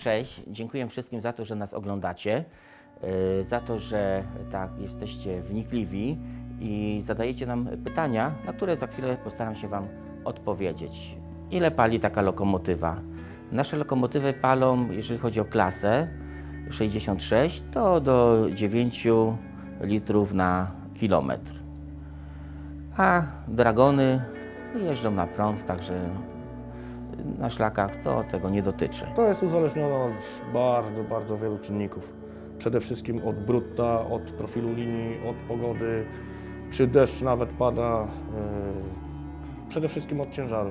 Cześć, dziękuję wszystkim za to, że nas oglądacie, yy, za to, że tak jesteście wnikliwi i zadajecie nam pytania, na które za chwilę postaram się Wam odpowiedzieć. Ile pali taka lokomotywa? Nasze lokomotywy palą, jeżeli chodzi o klasę 66, to do 9 litrów na kilometr. A dragony jeżdżą na prąd, także na szlakach to tego nie dotyczy. To jest uzależnione od bardzo, bardzo wielu czynników. Przede wszystkim od brutta, od profilu linii, od pogody, czy deszcz nawet pada. yy, Przede wszystkim od ciężaru.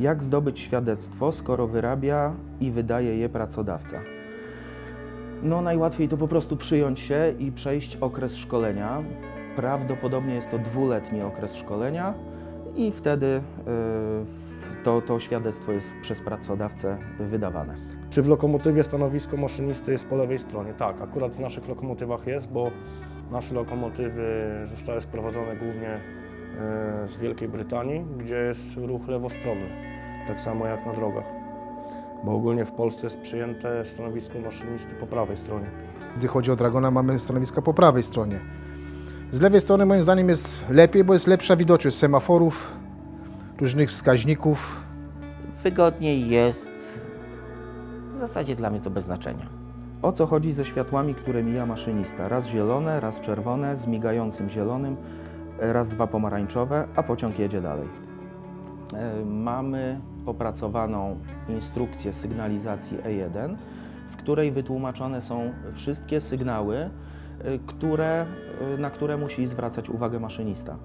Jak zdobyć świadectwo, skoro wyrabia i wydaje je pracodawca? No, najłatwiej to po prostu przyjąć się i przejść okres szkolenia. Prawdopodobnie jest to dwuletni okres szkolenia i wtedy y, to, to świadectwo jest przez pracodawcę wydawane. Czy w lokomotywie stanowisko maszynisty jest po lewej stronie? Tak, akurat w naszych lokomotywach jest, bo nasze lokomotywy zostały sprowadzone głównie e, z Wielkiej Brytanii, gdzie jest ruch lewostronny, tak samo jak na drogach. Bo ogólnie w Polsce jest przyjęte stanowisko maszynisty po prawej stronie. Gdy chodzi o Dragona, mamy stanowiska po prawej stronie. Z lewej strony moim zdaniem jest lepiej, bo jest lepsza widoczność semaforów, różnych wskaźników. Wygodniej jest, w zasadzie dla mnie to bez znaczenia. O co chodzi ze światłami, które mija maszynista? Raz zielone, raz czerwone, z migającym zielonym, raz dwa pomarańczowe, a pociąg jedzie dalej. E, Mamy opracowaną instrukcję sygnalizacji E1, w której wytłumaczone są wszystkie sygnały, e, które, e, na które musi zwracać uwagę maszynista.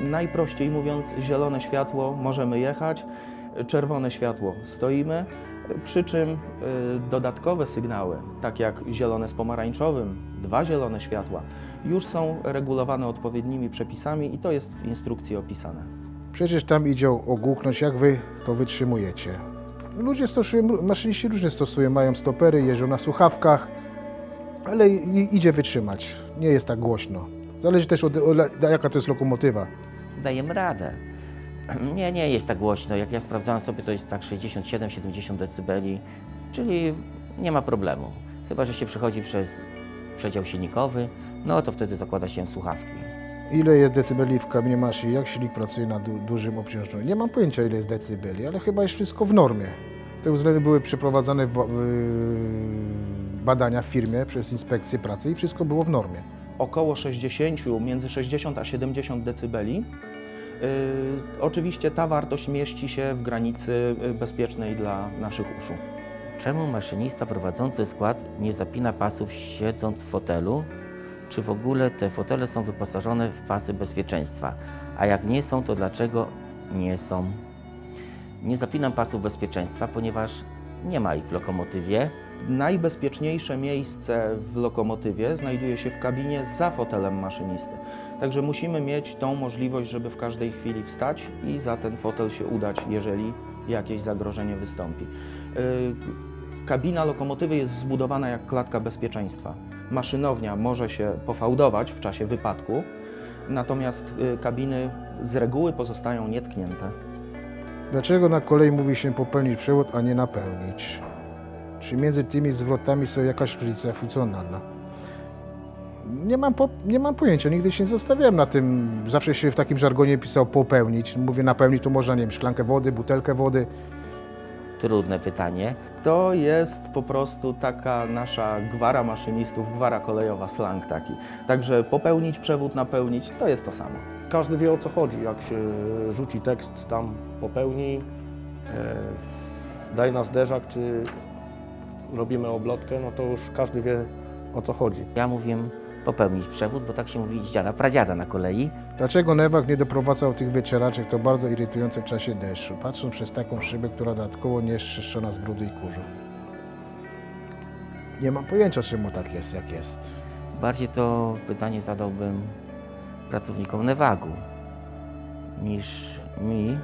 E, Najprościej mówiąc, zielone światło możemy jechać, czerwone światło stoimy, przy czym y, dodatkowe sygnały, tak jak zielone z pomarańczowym, dwa zielone światła, już są regulowane odpowiednimi przepisami i to jest w instrukcji opisane. Przecież tam idzie ogłuknąć, jak wy to wytrzymujecie. Ludzie stosują, maszyniści różnie stosują, mają stopery, jeżdżą na słuchawkach, ale idzie wytrzymać. Nie jest tak głośno. Zależy też od, od jaka to jest lokomotywa. Dajemy radę. Nie, nie jest tak głośno. Jak ja sprawdzałem sobie, to jest tak 67-70 decybeli, czyli nie ma problemu. Chyba, że się przechodzi przez przedział silnikowy, no to wtedy zakłada się słuchawki. Ile jest decybeli w kabinie maszyny, jak silnik pracuje na du dużym obciążeniu. Nie mam pojęcia, ile jest decybeli, ale chyba jest wszystko w normie. Z tego względu były przeprowadzane wa- y, badania w firmie przez inspekcję pracy i wszystko było w normie. Około 60, między 60 a 70 decybeli. Yy, oczywiście ta wartość mieści się w granicy y, bezpiecznej dla naszych uszu. Czemu maszynista prowadzący skład nie zapina pasów siedząc w fotelu? Czy w ogóle te fotele są wyposażone w pasy bezpieczeństwa? A jak nie są, to dlaczego nie są? Nie zapinam pasów bezpieczeństwa, ponieważ nie ma ich w lokomotywie. Najbezpieczniejsze miejsce w lokomotywie znajduje się w kabinie za fotelem maszynisty. Także musimy mieć tą możliwość, żeby w każdej chwili wstać i za ten fotel się udać, jeżeli jakieś zagrożenie wystąpi. Yy, Kabina lokomotywy jest zbudowana jak klatka bezpieczeństwa. Maszynownia może się pofałdować w czasie wypadku, natomiast yy, kabiny z reguły pozostają nietknięte. Dlaczego na kolei mówi się popełnić przewód, a nie napełnić? Czy między tymi zwrotami są jakaś różnica funkcjonalna? Nie mam, po, nie mam pojęcia, nigdy się nie zastanawiałem na tym. Zawsze się w takim żargonie pisał popełnić. Mówię napełnić, to można, nie wiem, szklankę wody, butelkę wody. Trudne pytanie. To jest po prostu taka nasza gwara maszynistów, gwara kolejowa, slang taki. Także popełnić przewód, napełnić, to jest to samo. Każdy wie o co chodzi, jak się rzuci tekst tam popełni, e, daj na zderzak, czy robimy oblotkę, no to już każdy wie o co chodzi. Ja mówię popełnić przewód, bo tak się mówi dziada, pradziada na kolei. Dlaczego Newak nie doprowadzał tych wycieraczek? To bardzo irytujące w czasie deszczu. Patrząc przez taką szybę, która dodatkowo nie jest czyszczona z brudu i kurzu. Nie mam pojęcia, czemu tak jest, jak jest. Bardziej to pytanie zadałbym pracownikom Newagu niż mi.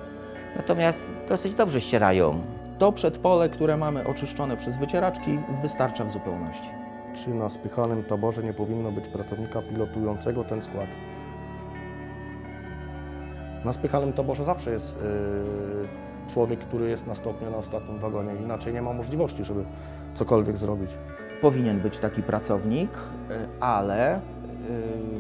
Natomiast dosyć dobrze ścierają. To przedpole, które mamy oczyszczone przez wycieraczki, wystarcza w zupełności. Czy na spychanym taborze nie powinno być pracownika pilotującego ten skład? Na spychanym taborze zawsze jest yy, człowiek, który jest na stopniu na ostatnim wagonie. Inaczej nie ma możliwości, żeby cokolwiek zrobić. Powinien być taki pracownik, y, ale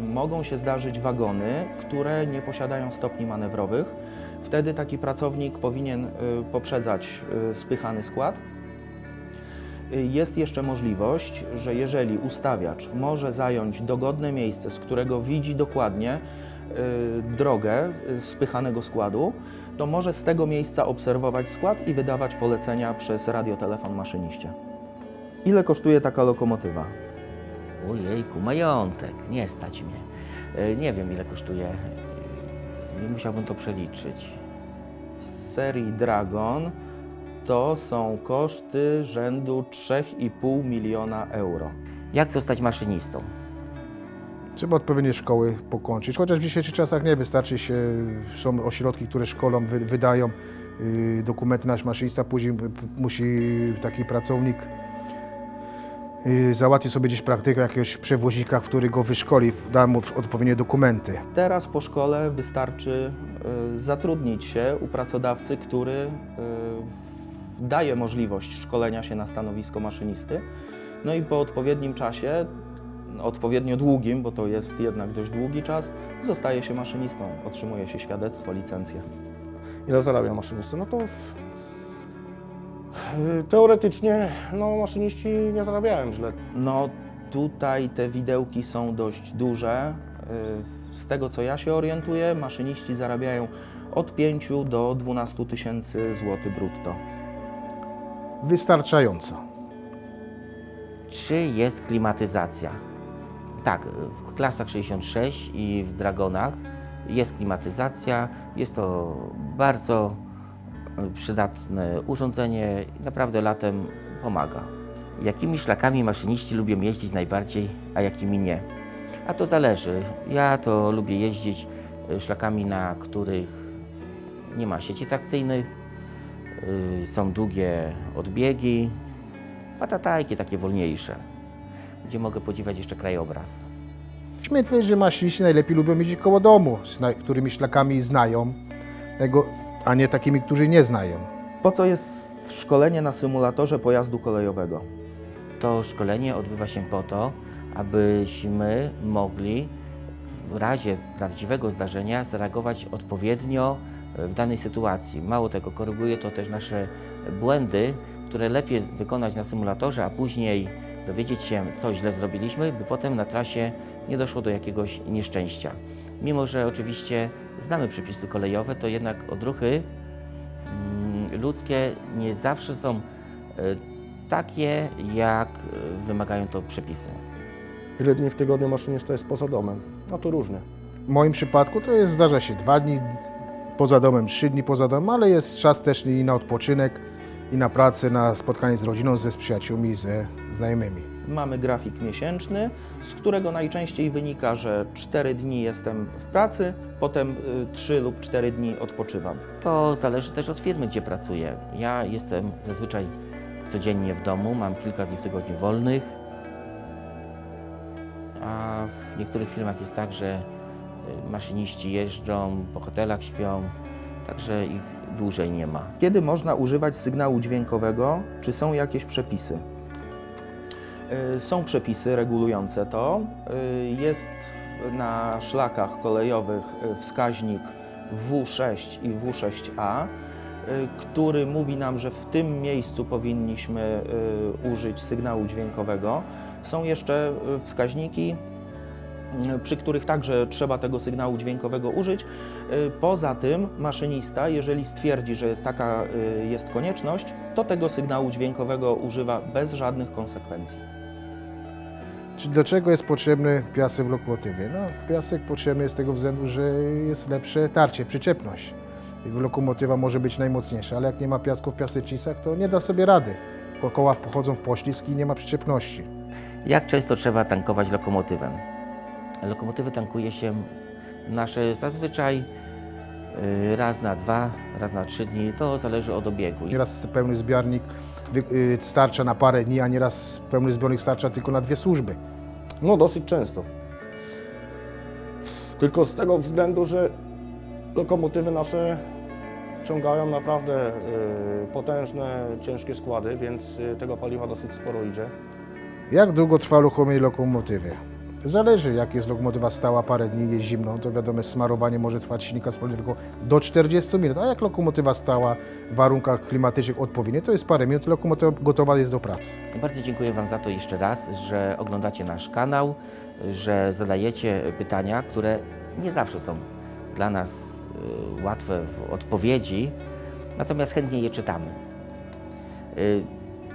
mogą się zdarzyć wagony, które nie posiadają stopni manewrowych. Wtedy taki pracownik powinien y, poprzedzać y, spychany skład. Y, Jest jeszcze możliwość, że jeżeli ustawiacz może zająć dogodne miejsce, z którego widzi dokładnie y, drogę y, spychanego składu, to może z tego miejsca obserwować skład i wydawać polecenia przez radiotelefon maszyniście. Ile kosztuje taka lokomotywa? Ojejku, majątek, nie stać mnie. E, Nie wiem, ile kosztuje. E, musiałbym to przeliczyć. Z serii Dragon to są koszty rzędu 3,5 miliona euro. Jak zostać maszynistą? Trzeba odpowiednie szkoły pokończyć, chociaż w dzisiejszych czasach nie wystarczy się, są ośrodki, które szkolą, wy, wydają y, dokumenty nasz maszynista, później musi taki pracownik y, załatwić sobie gdzieś praktykę jakiegoś przewoźnika, który go wyszkoli, da mu odpowiednie dokumenty. Teraz po szkole wystarczy y, zatrudnić się u pracodawcy, który y, daje możliwość szkolenia się na stanowisko maszynisty. No i po odpowiednim czasie, odpowiednio długim, bo to jest jednak dość długi czas, zostaje się maszynistą, otrzymuje się świadectwo, licencję. Ile zarabia maszynista? No to w... y, teoretycznie no, maszyniści nie zarabiają źle. No tutaj te widełki są dość duże. Y, Z tego co ja się orientuję, maszyniści zarabiają od 5 do 12 tysięcy złotych brutto. Wystarczająco. Czy jest klimatyzacja? Tak, w klasach 66 i w Dragonach jest klimatyzacja. Jest to bardzo przydatne urządzenie i naprawdę latem pomaga. Jakimi szlakami maszyniści lubią jeździć najbardziej, a jakimi nie? A to zależy. Ja to lubię jeździć e, szlakami, na których nie ma sieci trakcyjnych, y, są długie odbiegi, patatajki takie wolniejsze, gdzie mogę podziwiać jeszcze krajobraz. Powiedzieć, że maszyniści najlepiej lubią jeździć koło domu, którymi szlakami znają, a nie takimi, którzy nie znają. Po co jest szkolenie na symulatorze pojazdu kolejowego? To szkolenie odbywa się po to, abyśmy mogli w razie prawdziwego zdarzenia zareagować odpowiednio e, w danej sytuacji. Mało tego, koryguje to też nasze błędy, które lepiej wykonać na symulatorze, a później dowiedzieć się, co źle zrobiliśmy, by potem na trasie nie doszło do jakiegoś nieszczęścia. Mimo, że oczywiście znamy przepisy kolejowe, to jednak odruchy mm, ludzkie nie zawsze są e, takie, jak e, wymagają to przepisy. Ile dni w tygodniu maszynista jest poza domem? No to różnie. W moim przypadku to jest, zdarza się dwa dni poza domem, trzy dni poza domem, ale jest czas też i na odpoczynek, i na pracę, na spotkanie z rodziną, ze z przyjaciółmi, ze znajomymi. Mamy grafik miesięczny, z którego najczęściej wynika, że 4 dni jestem w pracy, potem 3 lub 4 dni odpoczywam. To zależy też od firmy, gdzie pracuję. Ja jestem zazwyczaj codziennie w domu, mam kilka dni w tygodniu wolnych, a w niektórych firmach jest tak, że y, maszyniści jeżdżą, po hotelach śpią, także ich dłużej nie ma. Kiedy można używać sygnału dźwiękowego? Czy są jakieś przepisy? Y, Są przepisy regulujące to. Y, Jest na szlakach kolejowych y, wskaźnik W6 i W6A, y, który mówi nam, że w tym miejscu powinniśmy użyć sygnału dźwiękowego. Są jeszcze wskaźniki, przy których także trzeba tego sygnału dźwiękowego użyć. Poza tym maszynista, jeżeli stwierdzi, że taka jest konieczność, to tego sygnału dźwiękowego używa bez żadnych konsekwencji. Czy dlaczego jest potrzebny piasek w lokomotywie? No, piasek potrzebny jest z tego względu, że jest lepsze tarcie, przyczepność. Lokomotywa może być najmocniejsza, ale jak nie ma piasku w piasecznicach, to nie da sobie rady. Ko- Koła pochodzą w poślizg i nie ma przyczepności. Jak często trzeba tankować lokomotywę? Lokomotywy tankuje się nasze zazwyczaj y, raz na dwa, raz na trzy dni, to zależy od obiegu. Nieraz pełny zbiornik starcza na parę dni, a nieraz pełny zbiornik starcza tylko na dwie służby. No dosyć często. Tylko z tego względu, że lokomotywy nasze ciągają naprawdę y, potężne, ciężkie składy, więc y, tego paliwa dosyć sporo idzie. Jak długo trwa uruchomienie lokomotywy? Zależy, jak jest lokomotywa stała parę dni, jest zimno, to wiadomo, smarowanie może trwać silnika spalnego do 40 minut, a jak lokomotywa stała w warunkach klimatycznych odpowiednich, to jest parę minut, lokomotywa gotowa jest do pracy. Bardzo dziękuję Wam za to jeszcze raz, że oglądacie nasz kanał, że zadajecie pytania, które nie zawsze są dla nas y, łatwe w odpowiedzi, natomiast chętnie je czytamy. Y,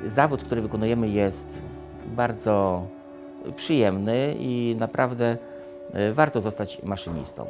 Zawód, który wykonujemy jest bardzo przyjemny i naprawdę y, warto zostać maszynistą.